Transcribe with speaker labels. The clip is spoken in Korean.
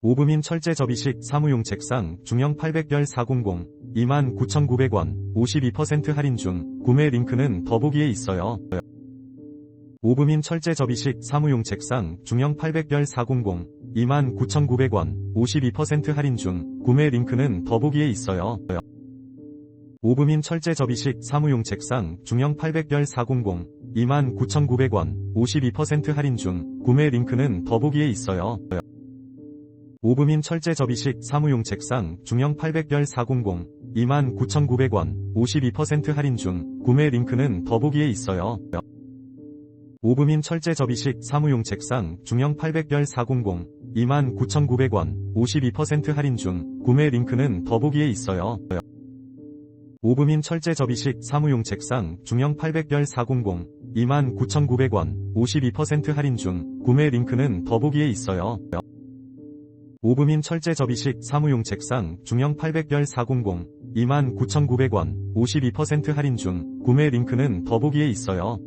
Speaker 1: 오브민 철제 접이식 사무용 책상 중형 800별 400 29,900원 52% 할인 중 구매 링크는 더보기에 있어요. 오브민 철제 접이식 사무용 책상 중형 800별 400 29,900원 52% 할인 중 구매 링크는 더보기에 있어요. 오브민 철제 접이식 사무용 책상 중형 800별 400 29,900원 52% 할인 중 구매 링크는 더보기에 있어요. 오브민 철제 접이식 사무용 책상 중형 800별 400 29,900원 52% 할인 중 구매 링크는 더보기에 있어요. 오브민 철제 접이식 사무용 책상 중형 800별 400 29,900원 52% 할인 중 구매 링크는 더보기에 있어요. 오브민 철제 접이식 사무용 책상 중형 800별 400 29,900원 52% 할인 중 구매 링크는 더보기에 있어요. 오브민 철제 접이식 사무용 책상 중형 800별 400 29,900원 52% 할인 중 구매 링크는 더보기에 있어요.